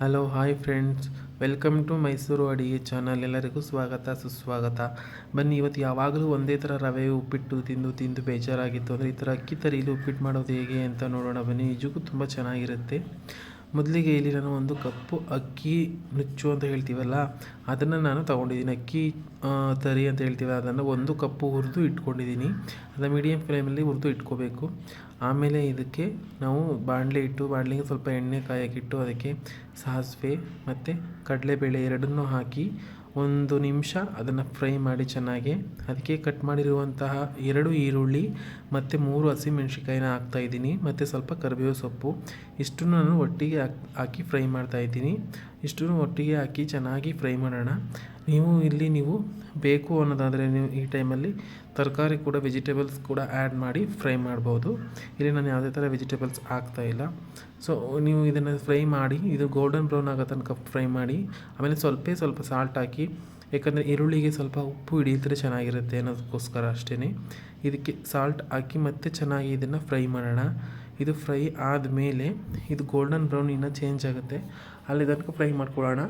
Hello hi friends welcome to Mysuru ಅಡಿಗೆ channel ಎಲ್ಲರಿಗೂ ಸ್ವಾಗತ, ಸುಸ್ವಾಗತ. ಬನ್ನಿ, ಇವತ್ತು ಯಾವಾಗಲೂ ಒಂದೇ ಥರ ರವೆ ಉಪ್ಪಿಟ್ಟು ತಿಂದು ತಿಂದು ಬೇಜಾರಾಗಿತ್ತು. ಅಂದರೆ ಈ ಥರ ಅಕ್ಕಿ ತರೀಲಿ ಉಪ್ಪಿಟ್ಟು ಮಾಡೋದು ಹೇಗೆ ಅಂತ ನೋಡೋಣ ಬನ್ನಿ. ನಿಜಕ್ಕೂ ತುಂಬ ಚೆನ್ನಾಗಿರುತ್ತೆ. ಮೊದಲಿಗೆ ಇಲ್ಲಿ ನಾನು ಒಂದು ಕಪ್ಪು ಅಕ್ಕಿ ನುಚ್ಚು ಅಂತ ಹೇಳ್ತೀವಲ್ಲ, ಅದನ್ನು ನಾನು ತೊಗೊಂಡಿದ್ದೀನಿ. ಅಕ್ಕಿ ತರಿ ಅಂತ ಹೇಳ್ತೀವಿ ಅದನ್ನು ಒಂದು ಕಪ್ಪು ಹುರಿದು ಇಟ್ಕೊಂಡಿದ್ದೀನಿ. ಅದನ್ನು ಮೀಡಿಯಮ್ ಫ್ಲೇಮಲ್ಲಿ ಹುರಿದು ಇಟ್ಕೋಬೇಕು. ಆಮೇಲೆ ಇದಕ್ಕೆ ನಾವು ಬಾಣಲೆ ಇಟ್ಟು, ಬಾಣಲೆಗೆ ಸ್ವಲ್ಪ ಎಣ್ಣೆ ಕಾಯಕ್ಕಿಟ್ಟು ಅದಕ್ಕೆ ಸಾಸಿವೆ ಮತ್ತು ಕಡಲೆಬೇಳೆ ಎರಡನ್ನೂ ಹಾಕಿ ಒಂದು ನಿಮಿಷ ಅದನ್ನು ಫ್ರೈ ಮಾಡಿ ಚೆನ್ನಾಗಿ, ಅದಕ್ಕೆ ಕಟ್ ಮಾಡಿರುವಂತಹ ಎರಡು ಈರುಳ್ಳಿ ಮತ್ತು ಮೂರು ಹಸಿಮೆಣ್ಸಿನ್ಕಾಯಿನ ಹಾಕ್ತಾಯಿದ್ದೀನಿ ಮತ್ತು ಸ್ವಲ್ಪ ಕರಿಬೇವು ಸೊಪ್ಪು. ಇಷ್ಟನ್ನು ನಾನು ಒಟ್ಟಿಗೆ ಹಾಕಿ ಫ್ರೈ ಮಾಡ್ತಾಯಿದ್ದೀನಿ ಇಷ್ಟನ್ನು ಒಟ್ಟಿಗೆ ಹಾಕಿ ಚೆನ್ನಾಗಿ ಫ್ರೈ ಮಾಡೋಣ. ನೀವು ಇಲ್ಲಿ ನೀವು ಬೇಕು ಅನ್ನೋದಾದರೆ ನೀವು ಈ ಟೈಮಲ್ಲಿ ತರಕಾರಿ ಕೂಡ, ವೆಜಿಟೇಬಲ್ಸ್ ಕೂಡ ಆ್ಯಡ್ ಮಾಡಿ ಫ್ರೈ ಮಾಡ್ಬೋದು. ಇಲ್ಲಿ ನಾನು ಯಾವುದೇ ಥರ ವೆಜಿಟೇಬಲ್ಸ್ ಹಾಕ್ತಾಯಿಲ್ಲ ಸೊ, ನೀವು ಇದನ್ನು ಫ್ರೈ ಮಾಡಿ, ಇದು ಗೋಲ್ಡನ್ ಬ್ರೌನ್ ಆಗೋ ತನಕ ಫ್ರೈ ಮಾಡಿ, ಆಮೇಲೆ ಸ್ವಲ್ಪ ಸ್ವಲ್ಪ ಸಾಲ್ಟ್ ಹಾಕಿ, ಯಾಕಂದರೆ ಈರುಳ್ಳಿಗೆ ಸ್ವಲ್ಪ ಉಪ್ಪು ಹಿಡಿಯಿದ್ರೆ ಚೆನ್ನಾಗಿರುತ್ತೆ ಅನ್ನೋದಕ್ಕೋಸ್ಕರ ಅಷ್ಟೇ ಇದಕ್ಕೆ ಸಾಲ್ಟ್ ಹಾಕಿ ಮತ್ತೆ ಚೆನ್ನಾಗಿ ಇದನ್ನು ಫ್ರೈ ಮಾಡೋಣ. ಇದು ಫ್ರೈ ಆದಮೇಲೆ ಇದು ಗೋಲ್ಡನ್ ಬ್ರೌನ್ ಇನ್ನೂ ಚೇಂಜ್ ಆಗುತ್ತೆ. ಅಲ್ಲಿ ತನಕ ಫ್ರೈ ಮಾಡ್ಕೊಳ್ಳೋಣ.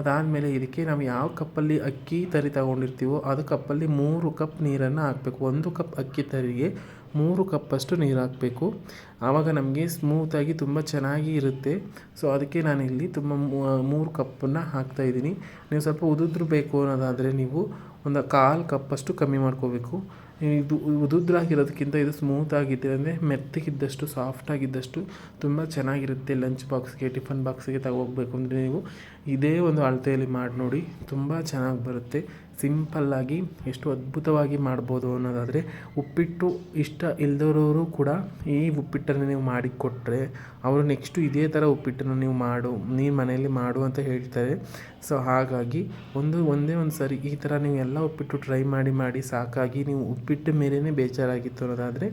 ಅದಾದಮೇಲೆ ಇದಕ್ಕೆ ನಾವು ಯಾವ ಕಪ್ಪಲ್ಲಿ ಅಕ್ಕಿ ತರಿ ತಗೊಂಡಿರ್ತೀವೋ ಅದು ಕಪ್ಪಲ್ಲಿ ಮೂರು ಕಪ್ ನೀರನ್ನು ಹಾಕಬೇಕು. ಒಂದು ಕಪ್ ಅಕ್ಕಿ ತರಿಗೆ ಮೂರು ಕಪ್ಪಷ್ಟು ನೀರು ಹಾಕಬೇಕು. ಆವಾಗ ನಮಗೆ ಸ್ಮೂತಾಗಿ ತುಂಬ ಚೆನ್ನಾಗಿ ಇರುತ್ತೆ. ಸೊ ಅದಕ್ಕೆ ನಾನಿಲ್ಲಿ ತುಂಬ ಮೂರು ಕಪ್ಪನ್ನು ಹಾಕ್ತಾಯಿದ್ದೀನಿ ನೀವು ಸ್ವಲ್ಪ ಉದುದ್ರು ಬೇಕು ಅನ್ನೋದಾದರೆ ನೀವು ಒಂದು ಕಾಲು ಕಪ್ಪಷ್ಟು ಕಮ್ಮಿ ಮಾಡ್ಕೋಬೇಕು. ಇದು ಉದುದ್ರಾಗಿರೋದಕ್ಕಿಂತ ಇದು ಸ್ಮೂತಾಗಿದೆ ಅಂದರೆ ಮೆತ್ತಗಿದ್ದಷ್ಟು ಸಾಫ್ಟಾಗಿದ್ದಷ್ಟು ತುಂಬ ಚೆನ್ನಾಗಿರುತ್ತೆ ಲಂಚ್ ಬಾಕ್ಸ್ಗೆ ಟಿಫನ್ ಬಾಕ್ಸ್ಗೆ ತಗೋಗ್ಬೇಕು ಅಂದರೆ ನೀವು. ಇದೇ ಒಂದು ಅಳತೆಯಲ್ಲಿ ಮಾಡಿ ನೋಡಿ, ತುಂಬ ಚೆನ್ನಾಗಿ ಬರುತ್ತೆ. ಸಿಂಪಲ್ಲಾಗಿ ಎಷ್ಟು ಅದ್ಭುತವಾಗಿ ಮಾಡ್ಬೋದು ಅನ್ನೋದಾದರೆ ಉಪ್ಪಿಟ್ಟು ಇಷ್ಟ ಇಲ್ಲದವರು ಕೂಡ ಈ ಉಪ್ಪಿಟ್ಟನ್ನು ನೀವು ಮಾಡಿಕೊಟ್ರೆ ಅವರು ನೆಕ್ಸ್ಟು ಇದೇ ಥರ ಉಪ್ಪಿಟ್ಟನ್ನು ನೀವು ಮಾಡು ನೀನು ಮನೆಯಲ್ಲಿ ಮಾಡು ಅಂತ ಹೇಳ್ತಾರೆ. ಸೊ ಹಾಗಾಗಿ ಒಂದು, ಒಂದೇ ಒಂದು ಸರಿ ಈ ಥರ ನೀವು ಎಲ್ಲ ಉಪ್ಪಿಟ್ಟು ಟ್ರೈ ಮಾಡಿ ಮಾಡಿ ಸಾಕಾಗಿ ನೀವು ಉಪ್ಪಿಟ್ಟು ಮೇಲೇ ಬೇಜಾರಾಗಿತ್ತು ಅನ್ನೋದಾದರೆ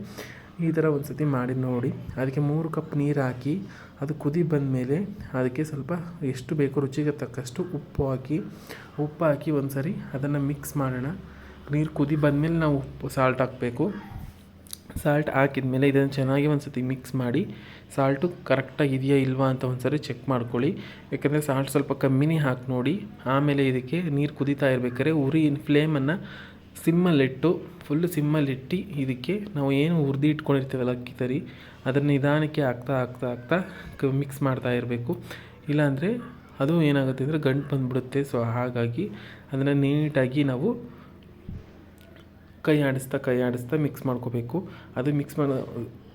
ಈ ಥರ ಒಂದು ಸತಿ ಮಾಡಿ ನೋಡಿ. ಅದಕ್ಕೆ ಮೂರು ಕಪ್ ನೀರು ಹಾಕಿ, ಅದು ಕುದಿ ಬಂದ ಮೇಲೆ ಅದಕ್ಕೆ ಸ್ವಲ್ಪ ಎಷ್ಟು ಬೇಕೋ ರುಚಿಗೆ ತಕ್ಕಷ್ಟು ಉಪ್ಪು ಹಾಕಿ ಉಪ್ಪು ಹಾಕಿ ಒಂದು ಸರಿ ಅದನ್ನು ಮಿಕ್ಸ್ ಮಾಡೋಣ. ನೀರು ಕುದಿ ಬಂದಮೇಲೆ ನಾವು ಉಪ್ಪು ಸಾಲ್ಟ್ ಹಾಕಬೇಕು. ಸಾಲ್ಟ್ ಹಾಕಿದ ಮೇಲೆ ಇದನ್ನು ಚೆನ್ನಾಗಿ ಒಂದು ಸತಿ ಮಿಕ್ಸ್ ಮಾಡಿ ಸಾಲ್ಟು ಕರೆಕ್ಟಾಗಿ ಇದೆಯಾ ಇಲ್ವಾ ಅಂತ ಒಂದು ಸರಿ ಚೆಕ್ ಮಾಡ್ಕೊಳ್ಳಿ. ಯಾಕಂದರೆ ಸಾಲ್ಟ್ ಸ್ವಲ್ಪ ಕಮ್ಮಿನೇ ಹಾಕಿ ನೋಡಿ. ಆಮೇಲೆ ಇದಕ್ಕೆ ನೀರು ಕುದೀತಾ ಇರ್ಬೇಕಾದ್ರೆ ಉರಿ ಫ್ಲೇಮನ್ನು ಸಿಮ್ಮಲ್ಲಿಟ್ಟು ಫುಲ್ಲು ಸಿಮ್ಮಲ್ಲಿಟ್ಟು ಇದಕ್ಕೆ ನಾವು ಏನು ಹುರ್ದು ಇಟ್ಕೊಂಡಿರ್ತೀವಲ್ಲ ಅಕ್ಕಿ ತರಿ ಅದನ್ನು ನಿಧಾನಕ್ಕೆ ಹಾಕ್ತಾ ಹಾಕ್ತಾ ಹಾಕ್ತಾ ಮಿಕ್ಸ್ ಮಾಡ್ತಾ ಇರಬೇಕು. ಇಲ್ಲಾಂದರೆ ಅದು ಏನಾಗುತ್ತೆ ಅಂದರೆ ಗಂಟು ಬಂದುಬಿಡುತ್ತೆ. ಸೊ ಹಾಗಾಗಿ ಅದನ್ನು ನೀಟಾಗಿ ನಾವು ಕೈ ಆಡಿಸ್ತಾ ಕೈ ಆಡಿಸ್ತಾ ಮಿಕ್ಸ್ ಮಾಡ್ಕೋಬೇಕು. ಅದು ಮಿಕ್ಸ್ ಮಾಡ,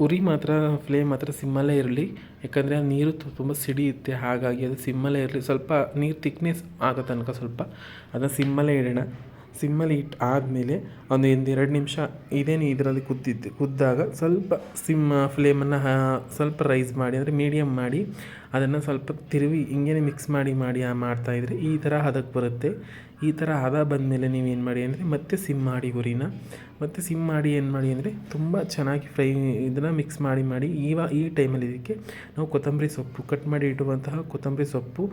ಉರಿ ಮಾತ್ರ ಫ್ಲೇಮ್ ಮಾತ್ರ ಸಿಮ್ಮಲ್ಲೇ ಇರಲಿ. ಯಾಕಂದರೆ ಆ ನೀರು ತುಂಬ ಸಿಡಿಯುತ್ತೆ. ಹಾಗಾಗಿ ಅದು ಸಿಮ್ಮಲ್ಲೇ ಇರಲಿ. ಸ್ವಲ್ಪ ನೀರು ತಿಕ್ನೆಸ್ ಆಗೋ ತನಕ ಸ್ವಲ್ಪ ಅದನ್ನು ಸಿಮ್ಮಲ್ಲೇ ಇಡೋಣ. ಸಿಮ್ಮಲ್ಲಿ ಇಟ್ಟು ಆದಮೇಲೆ ಒಂದು ಒಂದು ಎರಡು ನಿಮಿಷ ಇದೇನು ಇದರಲ್ಲಿ ಕುದ್ದಿದ್ದು ಕುದ್ದಾಗ ಸ್ವಲ್ಪ ಸಿಮ್ ಫ್ಲೇಮನ್ನು ಸ್ವಲ್ಪ ರೈಸ್ ಮಾಡಿ, ಅಂದರೆ ಮೀಡಿಯಮ್ ಮಾಡಿ, ಅದನ್ನು ಸ್ವಲ್ಪ ತಿರುವಿ, ಹಿಂಗೇನೆ ಮಿಕ್ಸ್ ಮಾಡಿ ಮಾಡಿ ಮಾಡ್ತಾಯಿದ್ರೆ ಈ ಥರ ಹದಕ್ಕೆ ಬರುತ್ತೆ. ಈ ಥರ ಹದ ಬಂದಮೇಲೆ ನೀವೇನು ಮಾಡಿ ಅಂದರೆ ಮತ್ತೆ ಸಿಮ್ ಮಾಡಿ ಗುರಿನ. ಮತ್ತು ಸಿಮ್ ಮಾಡಿ ಏನು ಮಾಡಿ ಅಂದರೆ ತುಂಬ ಚೆನ್ನಾಗಿ ಫ್ರೈ, ಇದನ್ನು ಮಿಕ್ಸ್ ಮಾಡಿ ಮಾಡಿ, ಈವ, ಈ ಟೈಮಲ್ಲಿ ಇದಕ್ಕೆ ನಾವು ಕೊತ್ತಂಬರಿ ಸೊಪ್ಪು ಕಟ್ ಮಾಡಿ ಇಡುವಂತಹ ಕೊತ್ತಂಬರಿ ಸೊಪ್ಪು,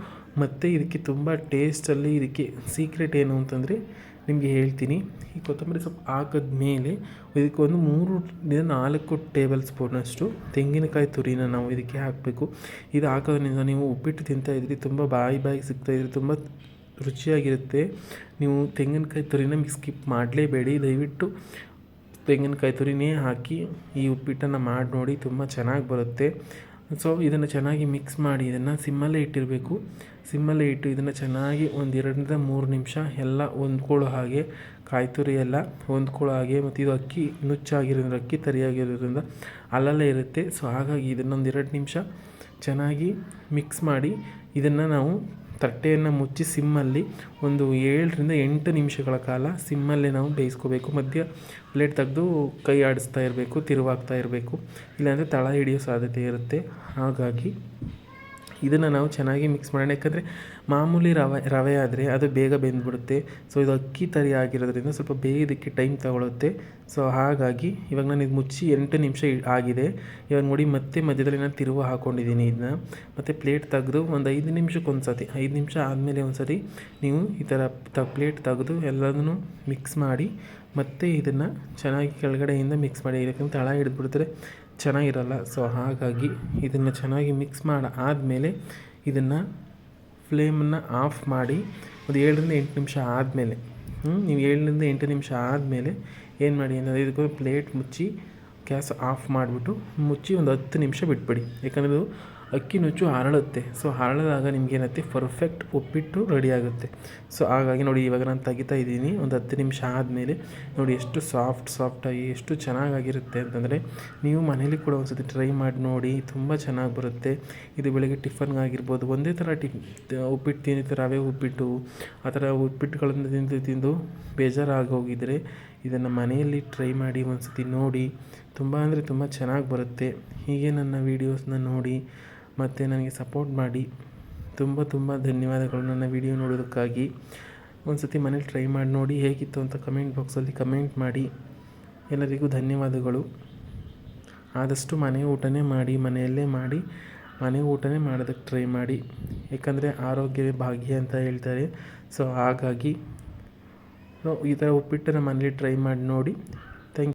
ಮತ್ತು ಇದಕ್ಕೆ ತುಂಬ ಟೇಸ್ಟಲ್ಲಿ ಇದಕ್ಕೆ ಸೀಕ್ರೆಟ್ ಏನು ಅಂತಂದರೆ ನಿಮಗೆ ಹೇಳ್ತೀನಿ. ಈ ಕೊತ್ತಂಬರಿ ಸೊಪ್ಪು ಹಾಕಿದ ಮೇಲೆ ಇದಕ್ಕೆ ಒಂದು ಮೂರು ನಾಲ್ಕು ಟೇಬಲ್ ಸ್ಪೂನಷ್ಟು ತೆಂಗಿನಕಾಯಿ ತುರಿನ ನಾವು ಇದಕ್ಕೆ ಹಾಕಬೇಕು. ಇದು ಹಾಕೋದ್ರಿಂದ ನೀವು ಉಪ್ಪಿಟ್ಟು ತಿಂತಾಯಿದ್ರಿ ತುಂಬ ಬಾಯಿ ಬಾಯಿ ಸಿಗ್ತಾಯಿದ್ರಿ ತುಂಬ ರುಚಿಯಾಗಿರುತ್ತೆ. ನೀವು ತೆಂಗಿನಕಾಯಿ ತುರಿನ ಸ್ಕಿಪ್ ಮಾಡಲೇಬೇಡಿ. ದಯವಿಟ್ಟು ತೆಂಗಿನಕಾಯಿ ತುರಿನೇ ಹಾಕಿ ಈ ಉಪ್ಪಿಟ್ಟನ್ನು ಮಾಡಿ ನೋಡಿ, ತುಂಬ ಚೆನ್ನಾಗಿ ಬರುತ್ತೆ. ಸೊ ಇದನ್ನು ಚೆನ್ನಾಗಿ ಮಿಕ್ಸ್ ಮಾಡಿ, ಇದನ್ನು ಸಿಮ್ಮಲ್ಲೇ ಇಟ್ಟಿರಬೇಕು. ಸಿಮ್ಮಲ್ಲೇ ಇಟ್ಟು ಇದನ್ನು ಚೆನ್ನಾಗಿ ಒಂದು ಎರಡರಿಂದ ಮೂರು ನಿಮಿಷ ಎಲ್ಲ ಹೊಂದ್ಕೊಳ್ಳೋ ಹಾಗೆ ಕಾಯಿ ತುರಿ ಎಲ್ಲ ಹೊಂದ್ಕೊಳ್ಳೋ ಹಾಗೆ ಮತ್ತು ಇದು ಅಕ್ಕಿ ನುಚ್ಚಾಗಿರೋದ್ರಿಂದ, ಅಕ್ಕಿ ತರಿಯಾಗಿರೋದ್ರಿಂದ ಅಲ್ಲಲ್ಲೇ ಇರುತ್ತೆ. ಸೊ ಹಾಗಾಗಿ ಇದನ್ನೊಂದು ಎರಡು ನಿಮಿಷ ಚೆನ್ನಾಗಿ ಮಿಕ್ಸ್ ಮಾಡಿ, ಇದನ್ನು ನಾವು ತಟ್ಟೆಯನ್ನು ಮುಚ್ಚಿ ಸಿಮ್ಮಲ್ಲಿ ಒಂದು ಏಳರಿಂದ ಎಂಟು ನಿಮಿಷಗಳ ಕಾಲ ಸಿಮ್ಮಲ್ಲೇ ನಾವು ಬೇಯಿಸ್ಕೋಬೇಕು. ಮಧ್ಯ ಪ್ಲೇಟ್ ತೆಗೆದು ಕೈ ಆಡಿಸ್ತಾ ಇರಬೇಕು, ತಿರುವಾಗ್ತಾ ಇರಬೇಕು. ಇಲ್ಲಾಂದರೆ ತಳ ಹಿಡಿಯೋ ಸಾಧ್ಯತೆ ಇರುತ್ತೆ. ಹಾಗಾಗಿ ಇದನ್ನು ನಾವು ಚೆನ್ನಾಗಿ ಮಿಕ್ಸ್ ಮಾಡೋಣ. ಯಾಕಂದರೆ ಮಾಮೂಲಿ ರವೆ ರವೆ ಆದರೆ ಅದು ಬೇಗ ಬೆಂದ್ಬಿಡುತ್ತೆ. ಸೊ ಇದು ಅಕ್ಕಿ ತರಿ ಆಗಿರೋದ್ರಿಂದ ಸ್ವಲ್ಪ ಬೇಯೋದಕ್ಕೆ ಟೈಮ್ ತಗೊಳುತ್ತೆ. ಸೊ ಹಾಗಾಗಿ ಇವಾಗ ನಾನು ಇದು ಮುಚ್ಚಿ ಎಂಟು ನಿಮಿಷ ಆಗಿದೆ. ಇವಾಗ ನೋಡಿ ಮತ್ತೆ ಮಧ್ಯದಲ್ಲಿ ನಾನು ತಿರುವ ಹಾಕ್ಕೊಂಡಿದ್ದೀನಿ ಇದನ್ನ ಮತ್ತು ಪ್ಲೇಟ್ ತೆಗೆದು ಒಂದು ಐದು ನಿಮಿಷಕ್ಕೆ ಒಂದು ಸತಿ ಐದು ನಿಮಿಷ ಆದಮೇಲೆ ಒಂದು ಸತಿ ನೀವು ಈ ಥರ ತ ಪ್ಲೇಟ್ ತೆಗೆದು ಎಲ್ಲದನ್ನು ಮಿಕ್ಸ್ ಮಾಡಿ ಮತ್ತೆ ಇದನ್ನು ಚೆನ್ನಾಗಿ ಕೆಳಗಡೆಯಿಂದ ಮಿಕ್ಸ್ ಮಾಡಿ. ಯಾಕಂದ್ರೆ ತಳ ಹಿಡಿದ್ಬಿಡ್ತಾರೆ. ಚೆನ್ನಾಗಿರಲ್ಲ. ಸೊ ಹಾಗಾಗಿ ಇದನ್ನು ಚೆನ್ನಾಗಿ ಮಿಕ್ಸ್ ಮಾಡಿ, ಆದಮೇಲೆ ಇದನ್ನು ಫ್ಲೇಮನ್ನು ಆಫ್ ಮಾಡಿ ಒಂದು ಏಳರಿಂದ ಎಂಟು ನಿಮಿಷ ಆದಮೇಲೆ ನೀವು ಏಳರಿಂದ ಎಂಟು ನಿಮಿಷ ಆದಮೇಲೆ ಏನು ಮಾಡಿ ಅಂದರೆ ಇದಕ್ಕೆ ಪ್ಲೇಟ್ ಮುಚ್ಚಿ ಗ್ಯಾಸ್ ಆಫ್ ಮಾಡಿಬಿಟ್ಟು ಮುಚ್ಚಿ ಒಂದು ಹತ್ತು ನಿಮಿಷ ಬಿಟ್ಬಿಡಿ. ಯಾಕಂದರೆ ಅದು ಅಕ್ಕಿ ನುಚ್ಚು ಹರಳುತ್ತೆ. ಸೊ ಹರಳಿದಾಗ ನಿಮಗೇನತ್ತೆ? ಪರ್ಫೆಕ್ಟ್ ಉಪ್ಪಿಟ್ಟು ರೆಡಿ ಆಗುತ್ತೆ. ಸೊ ಹಾಗಾಗಿ ನೋಡಿ, ಇವಾಗ ನಾನು ತೆಗಿತಾ ಇದ್ದೀನಿ. ಒಂದು ಹತ್ತು ನಿಮಿಷ ಆದಮೇಲೆ ನೋಡಿ, ಎಷ್ಟು ಸಾಫ್ಟ್ ಸಾಫ್ಟಾಗಿ ಎಷ್ಟು ಚೆನ್ನಾಗಾಗಿರುತ್ತೆ ಅಂತಂದರೆ, ನೀವು ಮನೇಲಿ ಕೂಡ ಒಂದು ಸತಿ ಟ್ರೈ ಮಾಡಿ ನೋಡಿ, ತುಂಬ ಚೆನ್ನಾಗಿ ಬರುತ್ತೆ. ಇದು ಬೆಳಗ್ಗೆ ಟಿಫನ್ಗಾಗಿರ್ಬೋದು ಒಂದೇ ಥರ ಟಿಫ್ ಉಪ್ಪಿಟ್ಟು ತಿಂದಿತ್ತು ರವೆ ಉಪ್ಪಿಟ್ಟು, ಆ ಥರ ಉಪ್ಪಿಟ್ಟುಗಳನ್ನು ತಿಂದು ತಿಂದು ಬೇಜಾರಾಗಿ ಹೋಗಿದ್ರೆ ಇದನ್ನು ಮನೆಯಲ್ಲಿ ಟ್ರೈ ಮಾಡಿ ಒಂದು ಸತಿ ನೋಡಿ. ತುಂಬ ಅಂದರೆ ತುಂಬ ಚೆನ್ನಾಗಿ ಬರುತ್ತೆ. ಹೀಗೆ ನನ್ನ ವೀಡಿಯೋಸ್ನ ನೋಡಿ ಮತ್ತು ನನಗೆ ಸಪೋರ್ಟ್ ಮಾಡಿ. ತುಂಬ ತುಂಬ ಧನ್ಯವಾದಗಳು ನನ್ನ ವೀಡಿಯೋ ನೋಡೋದಕ್ಕಾಗಿ. ಒಂದು ಸತಿ ಮನೇಲಿ ಟ್ರೈ ಮಾಡಿ ನೋಡಿ ಹೇಗಿತ್ತು ಅಂತ ಕಮೆಂಟ್ ಬಾಕ್ಸಲ್ಲಿ ಕಮೆಂಟ್ ಮಾಡಿ. ಎಲ್ಲರಿಗೂ ಧನ್ಯವಾದಗಳು. ಆದಷ್ಟು ಮನೆ ಊಟನೇ ಮಾಡಿ, ಮನೆಯಲ್ಲೇ ಮಾಡಿ, ಮನೆ ಊಟನೇ ಮಾಡೋದಕ್ಕೆ ಟ್ರೈ ಮಾಡಿ. ಯಾಕಂದರೆ ಆರೋಗ್ಯವೇ ಭಾಗ್ಯ ಅಂತ ಹೇಳ್ತಾರೆ. ಸೊ ಹಾಗಾಗಿ ಈ ಥರ ಉಪ್ಪಿಟ್ಟನ್ನು ಮನೇಲಿ ಟ್ರೈ ಮಾಡಿ ನೋಡಿ.